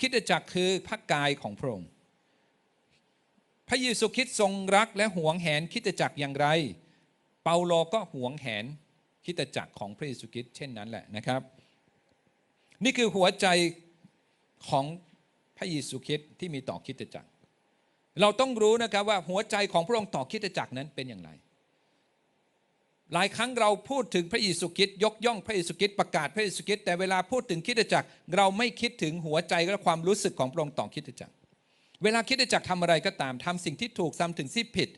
คิดจักรคือพระกายของพระองค์ พระเยซูคริสต์ทรงรักและหวงแหนคิดจักรอย่างไร เปาโลก็หวงแหนคิดจักรของพระเยซูคริสต์เช่นนั้นแหละนะครับ นี่คือหัวใจของพระเยซูคริสต์ที่มีต่อคิดจักรเราต้องรู้นะครับว่าหัวใจของพระองค์ต่อคิดจักรนั้นเป็นอย่างไร หลายครั้งเราพูดถึงพระเยซูคริสต์ยกย่องพระเยซูคริสต์ประกาศพระเยซูคริสต์แต่เวลาพูดถึงคิดจักร เราไม่คิดถึงหัวใจและความรู้สึกของพระองค์ต่อคิดจักร เวลาคิดจักรทำอะไรก็ตามทำสิ่งที่ถูกทำถึงที่ผิด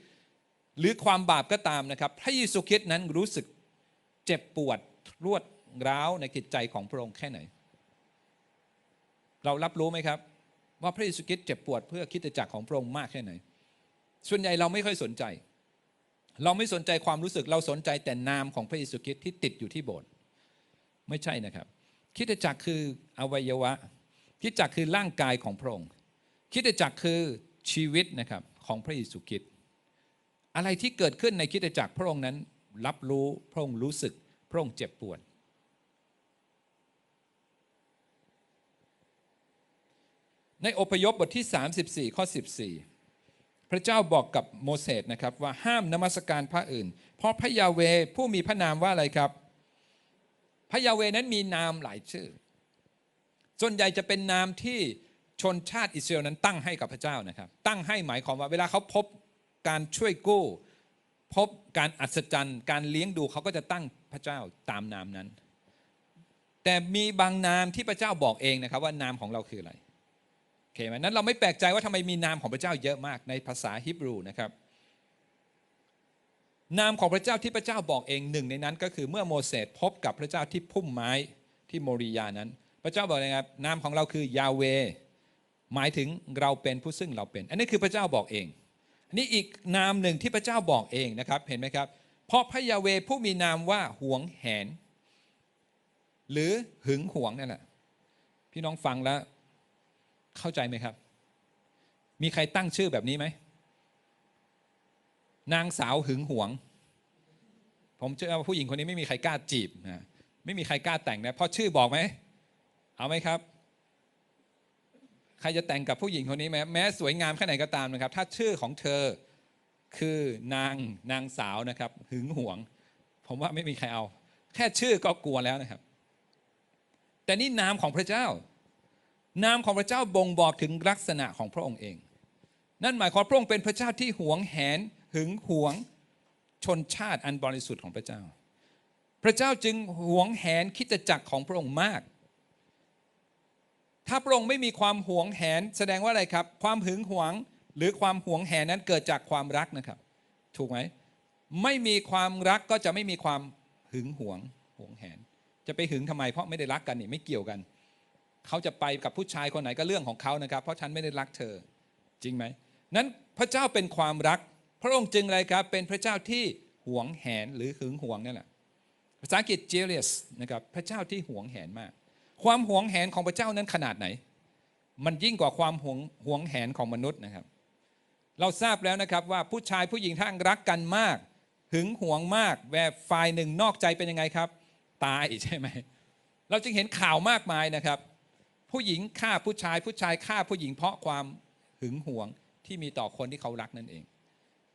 หรือความบาปก็ตามนะครับ พระเยซูคริสต์นั้นรู้สึกเจ็บปวดรวดร้าวในจิตใจของพระองค์แค่ไหน เรารับรู้ไหมครับ ว่าพระเยซูคริสต์เจ็บปวดเพื่อคิดจักรของพระองค์มากแค่ไหน ส่วนใหญ่เราไม่ค่อยสนใจ เราไม่สนใจความรู้สึกเราสนใจแต่นามของพระเยซูคริสต์ที่ติดอยู่ที่โบสถ์ไม่ใช่นะครับ คิดจักรคืออวัยวะ คิดจักรคือร่างกายของพระองค์ คิดจักรคือชีวิตนะครับของพระเยซูคริสต์อะไรที่เกิดขึ้นในคิดจักรพระองค์นั้น รับรู้พระองค์รู้สึก พระองค์เจ็บปวดในอพยพบทที่ 34 ข้อ 14 พระเจ้าบอกกับโมเสสนะครับว่าห้ามนมัสการพระอื่น เพราะพระยาเวผู้มีพระนามว่าอะไรครับ พระยาเวนั้นมีนามหลายชื่อ ส่วนใหญ่จะเป็นนามที่ชนชาติอิสราเอลนั้นตั้งให้กับพระเจ้านะครับ ตั้งให้หมายความว่าเวลาเขาพบการช่วยกู้ พบการอัศจรรย์ การเลี้ยงดูเขาก็จะตั้งพระเจ้าตามนามนั้น แต่มีบางนามที่พระเจ้าบอกเองนะครับว่านามของเราคืออะไร คไหมนั้นเราไม่แปลกใจว่าทำไมมีนามของพระเจ้าเยอะมากในภาษาฮิบรูนะครับนามของพระเจ้าที่พระเจ้าบอกเองหนึ่งในนั้นก็คือเมื่อโมเสสพบกับพระเจ้าที่พุ่มไม้ที่โมริยานั้น พระเจ้าบอกเลยครับนามของเราคือยาเว หมายถึงเราเป็นผู้ซึ่งเราเป็น อันนี้คือพระเจ้าบอกเองอันนี้อีกนามหนึ่งที่พระเจ้าบอกเองนะครับเห็นไหมครับ เพราะพระยาเวผู้มีนามว่าหวงแหน หรือหึงหวงนั่นแหละพี่น้องฟังแล้ว เข้าใจไหมครับ มีใครตั้งชื่อแบบนี้ไหม นางสาวหึงหวง ผมเชื่อว่าผู้หญิงคนนี้ไม่มีใครกล้าจีบนะไม่มีใครกล้าแต่งนะเพราะชื่อบอกไหมเอาไหมครับ ใครจะแต่งกับผู้หญิงคนนี้ไหมแม้สวยงามแค่ไหนก็ตามนะครับ ถ้าชื่อของเธอคือนางนางสาวนะครับ หึงหวง ผมว่าไม่มีใครเอา แค่ชื่อก็กลัวแล้วนะครับ แต่นี่นามของพระเจ้า นามของพระเจ้าบ่งบอกถึงลักษณะของพระองค์เอง นั่นหมายความพระองค์เป็นพระเจ้าที่หวงแหนหึงหวงชนชาติอันบริสุทธิ์ของพระเจ้า พระเจ้าจึงหวงแหนคิดจักรของพระองค์มาก ถ้าพระองค์ไม่มีความหวงแหนแสดงว่าอะไรครับ ความหึงหวงหรือความหวงแหนนั้นเกิดจากความรักนะครับ ถูกไหมไม่มีความรักก็จะไม่มีความหึงหวงหวงแหน จะไปหึงทำไมเพราะไม่ได้รักกันนี่ไม่เกี่ยวกัน เขาจะไปกับผู้ชายคนไหนก็เรื่องของเขานะครับ เพราะฉันไม่ได้รักเธอจริงไหมนั้นพระเจ้าเป็นความรัก พระองค์จึงอะไรครับ เป็นพระเจ้าที่หวงแหนหรือหึงหวงนั่นแหละภาษาอังกฤษ jealous นะครับพระเจ้าที่หวงแหนมาก ความหวงแหนของพระเจ้านั้นขนาดไหน มันยิ่งกว่าความหวงหวงแหนของมนุษย์นะครับ เราทราบแล้วนะครับว่าผู้ชายผู้หญิงถ้ารักกันมาก หึงหวงมากแบบฝ่ายหนึ่งนอกใจเป็นยังไงครับ ตายใช่ไหมเราจึงเห็นข่าวมากมายนะครับ ผู้หญิงฆ่าผู้ชาย ผู้ชายฆ่าผู้หญิงเพราะความหึงหวงที่มีต่อคนที่เขารักนั่นเอง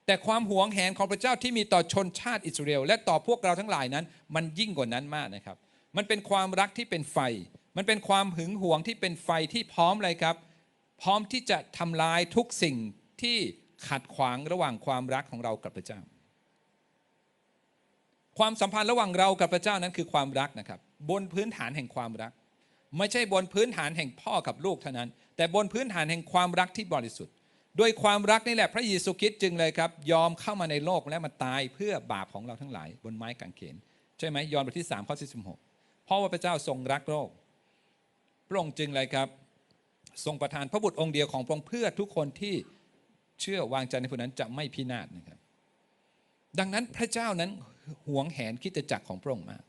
แต่ความหวงแหนของพระเจ้าที่มีต่อชนชาติอิสราเอลและต่อพวกเราทั้งหลายนั้น มันยิ่งกว่านั้นมากนะครับ มันเป็นความรักที่เป็นไฟ มันเป็นความหึงหวงที่เป็นไฟที่พร้อมอะไรครับ พร้อมที่จะทำลายทุกสิ่งที่ขัดขวางระหว่างความรักของเรากับพระเจ้า ความสัมพันธ์ระหว่างเรากับพระเจ้านั้นคือความรักนะครับ บนพื้นฐานแห่งความรัก ไม่ใช่บนพื้นฐานแห่งพ่อกับลูกเท่านั้น แต่บนพื้นฐานแห่งความรักที่บริสุทธิ์โดยความรักนี่แหละพระเยซูคริสต์จึงเลยครับ ยอมเข้ามาในโลกและมาตายเพื่อบาปของเราทั้งหลาย บนไม้กางเขนใช่ไหมยอห์นบทที่3ข้อที่16เพราะว่าพระเจ้าทรงรักโลกพระองค์จึงเลยครับ ทรงประทานพระบุตรองค์เดียวของพระองค์เพื่อทุกคนที่เชื่อวางใจในผู้นั้นจะไม่พินาศนะครับ ดังนั้นพระเจ้านั้นหวงแหนคิดจักรของพระองค์มาก